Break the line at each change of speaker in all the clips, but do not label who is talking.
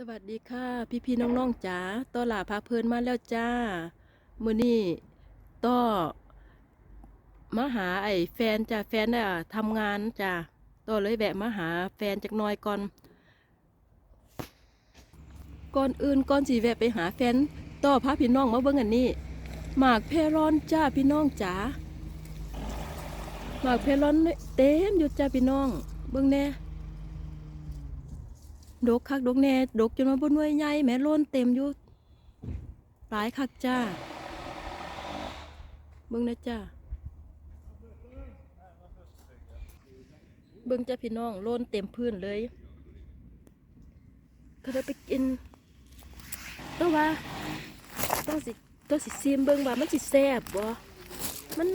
สวัสดีค่ะ พี่พี่ๆน้องๆจ๋าต้อหลาพาเพลินมาแล้วจ้ามือนี้ต้อมาหาไอ้แฟนจ้ะแฟนน่ะทำงานจ้ะต้อเลยแวะมาหาแฟนจักน่อยก่อน ก่อนอื่นก่อนสิแวะไปหาแฟนต้อพาพี่น้องมาเบิ่งอันนี้หมากเพรอนจ้าพี่น้องจ๋าหมากเพรอนเต็มอยู่จ้าพี่น้อง เบิ่งแน่ ดกคักดกแน่ดกจนว่าบนหน่วยใหญ่แม่ล้นเต็มอยู่หลายคักจ้าเบิ่งนะจ้าเบิ่งจ้าพี่น้องล้นเต็มพื้นเลยก็เลยไปกินตัวว่าต้องสิต้องสิซีมเบิ่งว่ามันสิแซ่บบ่มัน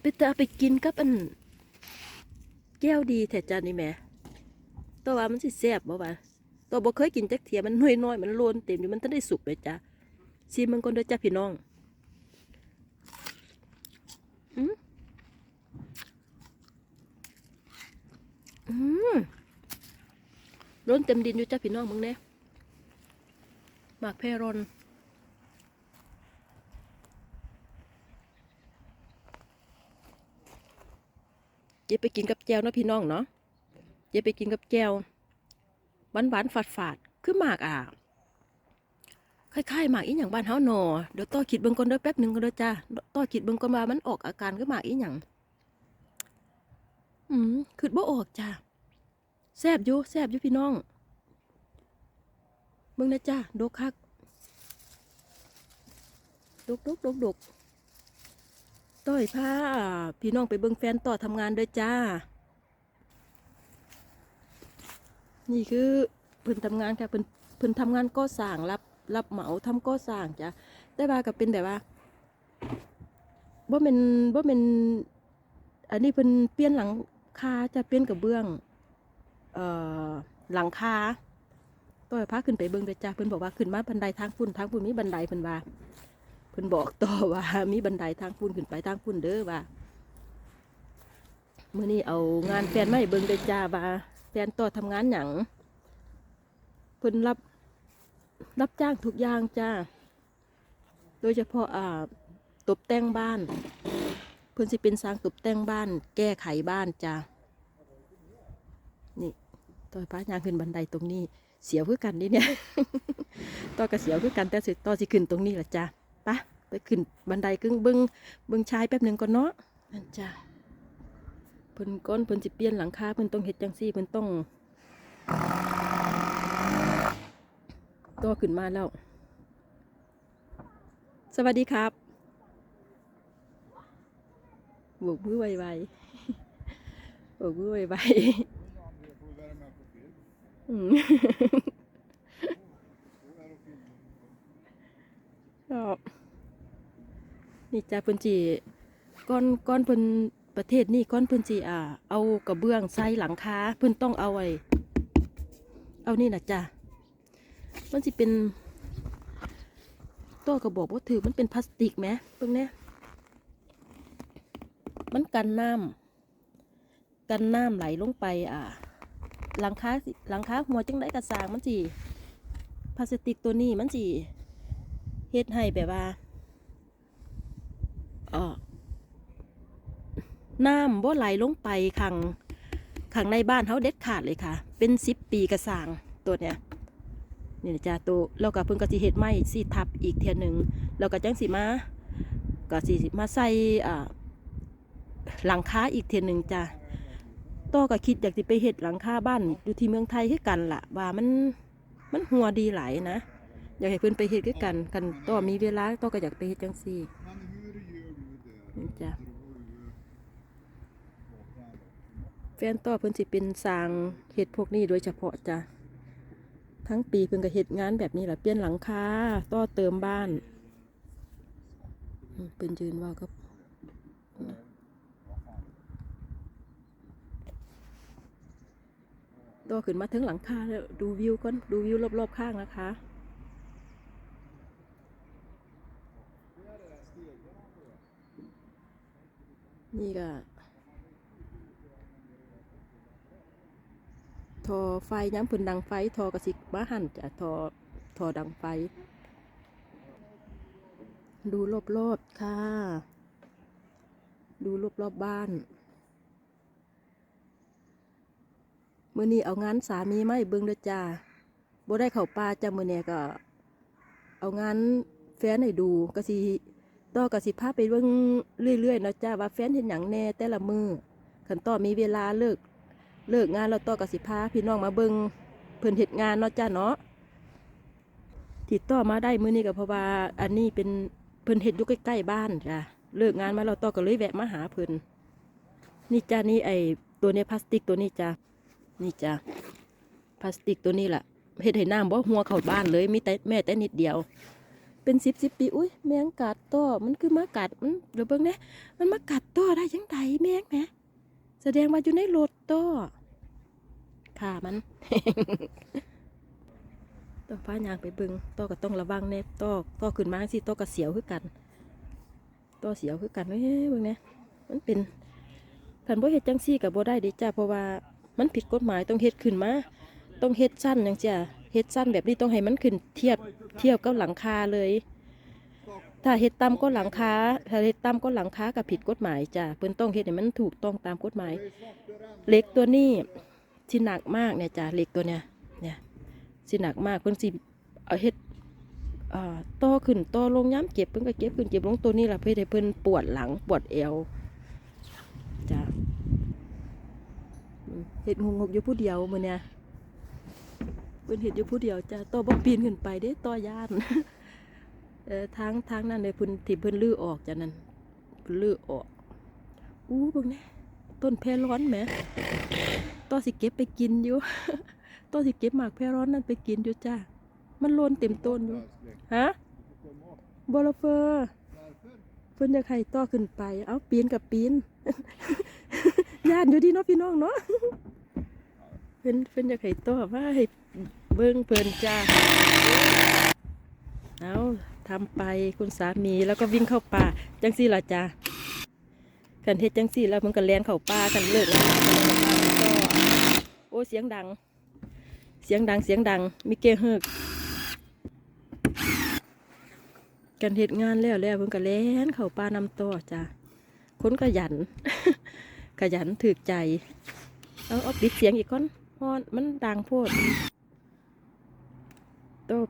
ไปแต่เอาไปกินกับอัน แก้วดีแท้จ้านี่แห ม่ตัวว่ามันสิแซ่บบ่วะตัวบ่เคยกินจักเทียมันน้อยน้อยๆมันโลนเต็มอยู่มันทันได้สุกเลยจ้ะซีมันก่อนเด้อจ้ะพี่น้องอืมอืมโลนเต็มดินอยู่จ้ะพี่น้องมึงแน่หมากเพรอนเดี๋ยวไปกินกับแจวเนาะพี่น้องเนาะ เดี๋ยวไปกินกับแก้วหวานหวานฝาดฝาดคือหมากอะคล้ายๆหมากอีหยังบ้านเฮาหนอเดี๋ยวต้อคิดเบิ่งก่อนเด้อแป๊บหนึงก็เด้อจ้าต้อคิดเบิ่งก่อนว่ามันออกอาการคือหมากอีหยังอืมคิดบ่ออกจ้าแซบอยู่แซบอยู่พี่น้องเบิ่งนะจ้าดกคักดกดกดกดกต้อยพาพี่น้องไปเบิ่งแฟนต่อทำงานเด้อจ้า นี่คือเพิ่นทำงานค่ะเพิ่นเพิ่นทำงานก่อสร้างรับรับเหมาทำก่อสร้างจ้ะแต่ว่าก็เป็นแบบว่าบ่แม่นบ่แม่นอันนี้เพิ่นเปลี่ยนหลังคาจะเปลี่ยนกระเบื้องเอ่อหลังคาต่อยพาขึ้นไปเบิ่งเด้อจ้ะเพิ่นบอกว่าขึ้นมาบันไดทางฝุ่นทางฝุ่นมีบันไดเพิ่นว่าเพิ่นบอกต่อว่ามีบันไดทางฝุ่นขึ้นไปทางฝุ่นเด้อว่ามื้อนี้เอางานแฟนมาให้เบิ่งเด้อจ้าว่า นต่อทำงานหยังเพิ่นรับรับจ้างทุกอย่างจ้า โดยเฉพาะอ่าตกแต่งบ้านเพิ่นสิเป็นสร้างตกแต่งบ้าน แก้ไขบ้านจ้า นี่ต่อยพระยางขึ้นบันไดตรงนี้ เสียวคือกันนี่เนี่ย ต่อกับเสียวคือกันแต่สิต่อสิขึ้นตรงนี้แหละจ้าปะไปขึ้นบันไดกึ่งเบิงเบิงชายแป๊บหนึ่งก่อนเนาะนั่นจ้า พิ่นก้อนเพิ่นสิเปลี่ยนหลังคาเพิ่นต้องเฮ็ดจังซี่เพิ่นต้องตัวขึ้นมาแล้ว สวัสดีครับโบกมือไวๆโบกมือไวๆอืมก็นี่จ้าเพิ่นจีก้อนก้อนเพิ่น ประเทศนี้ก้อนพิ่นสิอ่าเอากระเบื้องใส่หลังคาเพิ่นต้องเอาไว้เอานี่นะจ้ะมันสิเป็นตัวกระบอกว่าถือมันเป็นพลาสติกไหมเพิ่งเนี้ยมันกันน้ำกันน้ำไหลลงไปอ่าหลังคาหลังคาหัวจังไดกระสางมันสิพลาสติกตัวนี้มันสิเฮ็ดให้แบบว่าเออ น้ำบ่ไหลลงไปขังขังในบ้านเขาเด็ดขาดเลยค่ะ เป็นสิบปีกระสางตัวเนี้ยนี่จ้าตัวแล้วก็เพิ่งก็สิเฮ็ดไม้สีทับอีกเทียหนึ่งแล้วก็จังสิมาก็สิมาใส่หลังคาอีกเทียหนึ่งจ้าต่อก็คิดอยากจะไปเฮ็ดหลังคาบ้านอยู่ที่เมืองไทยคือกันล่ะว่ามันมันหัวดีหลายนะ อยากให้เพิ่นไปเฮ็ดกันกันต่อมีเวลาต่อก็อยากไปเฮ็ดจังซี่นี่จ้า แฟนต่อเพิ่นสิเป็นสร้างเฮ็ดพวกนี้โดยเฉพาะจ้ะทั้งปีเพิ่นก็เฮ็ดงานแบบนี้แหละเปลี่ยนหลังคาต่อเติมบ้านเป็นยืนว่ากับต่อขึ้นมาถึงหลังคาแล้วดูวิวก่อนดูวิวรอบๆข้างนะคะนี่ก็ ทอไฟย้ำพิ่นดังไฟทอกระสิกมาหั่นจะทอทอดังไฟ ดูรอบๆค่ะ ดูรอบๆบบ้านมื้อนี้เอางานสามีไมาให้เบิ่งเด้อจ้าบ่ได้เข้าป่าจ้ะมื้อนี้ก็ เอางานแฟนให้ดูก็สิต่อก็สิพาไปเบิ่งเรื่อยๆเนาะจ้าว่าแฟนเฮ็ดหยังแน่แต่ละมือคันต่อมีเวลาเลิก เลิกงานแล้วต่อก็สิพาพี่น้องมาเบิ่งเพิ่นเฮ็ดงานเนาะจ้าเนาะติดต่อมาได้มื้อนี้ก็เพราะว่าอันนี้เป็นเพิ่นเฮ็ดอยู่ใกล้ๆบ้านจ้ะเลิกงานมาแล้วต่อก็เลยแวะมาหาเพิ่นนี่จ้านี่ไอตัวนี้พลาสติกตัวนี้จ้านี่จ้าพลาสติกตัวนี้แหละเฮ็ดให้น้ำบ่หัวเข้าบ้านเลยมีแต่แม่แต่นิดเดียว เป็นสิบสิบปีอุ้ยแมงกัดต่อมันคือมากัดมันเดี๋ยวเบิ่งนะมันมากัดต่อได้ยังไงแมงแหมแสดงว่าอยู่ในรถต่อ ขามันต่อฟ้ายางไปบิงต่อก็ต้องระวังแน่ต่อต่อขึ้นมาสิต่อก็เสียวคือกันต่อเสียวคือกันเฮ้ยเบิ่งนะมันเป็นขันบ่เฮ็ดจังซี่กับบ่ได้เดิจ้าเพราะว่ามันผิดกฎหมายต้องเฮ็ดขึ้นมาต้องเฮ็ดสั้นจังจ้าเฮ็ดสั้นแบบนี้ต้องให้มันขึ้นเทียบเทียบกับหลังคาเลย ถ้าเฮ็ดต่ำก็หลังคาถ้าเฮ็ดต่ำก็หลังคากับผิดกฎหมายจ้าเพิ่นต้องเฮ็ดให้มันถูกต้องตามกฎหมาย เล็กตัวนี้ ที่หนักมากเนี่ยจ้าเหล็กตัวเนี้ยเนี่ยสิหนักมากเพิ่นสิเอาเฮ็ดอ่าต่อขึ้นโตลงย้ำเก็บเพิ่นก็เก็บขึ้นเก็บลงตัวนี้ล่ะเพื่อให้เพิ่นปวดหลังปวดเอวจ้ะอืมเฮ็ดงงๆอยู่ผู้เดียวมือเนี่ยเพิ่นเฮ็ดอยู่ผู้เดียวจ้ะต่อบ่ปีนขึ้นไปเด้ต่อย่านเออทางทางนั้นเลยเพิ่นที่เพิ่นลื้อออกจ้ะนั่นเพิ่นลื้อออกอู้บิ่งแน่ต้นแพรร้อนแหม ต่อสิเก็บไปกินอยู่ต้นสิเก็บหมากแพร้อนนั่นไปกินอยู่จ้ามันโลนเต็มต้นอยู่ฮะบอลเฟอร์เพิ่นจะไข่ต่อขึ้นไป เอาปีนกับปีนย่านอยู่ดีเนาะพี่น้องเนาะเพิ่นเพิ่นจะไข่ต่อว่าให้เบิ่งเพิ่นจ้าเอาทำไปคุณสามีแล้วก็วิ่งเข้าป่าจังซี่ล่ะจ้ากันเฮ็ดจังซี่แล้วมันก็แลนเข้าป่ากันเลิกแล้ว อ้เสียงดัง เสียงดังเสียงดัง มิเกเฮิกกันเหตุงานแล้วแล้วเพิ่งก็แล่นเข้าป่านำต่อจ้ะคนขยัน ขยันถึกใจ เอาเอาปิดเสียงอีกก่อนฮอนมันดังโพดตบ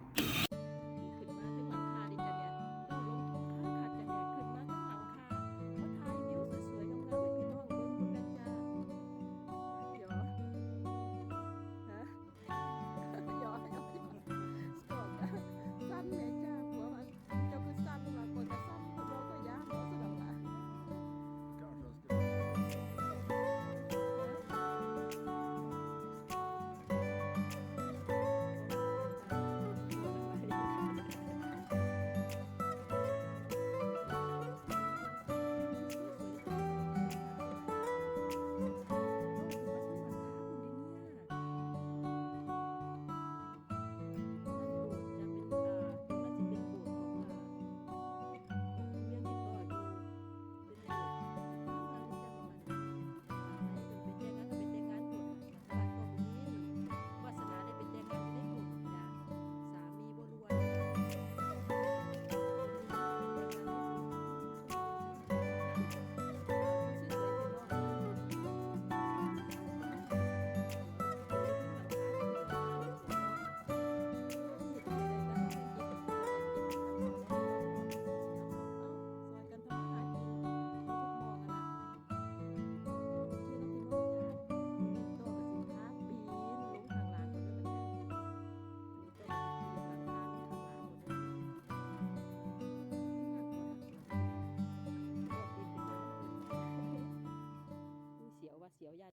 Nói.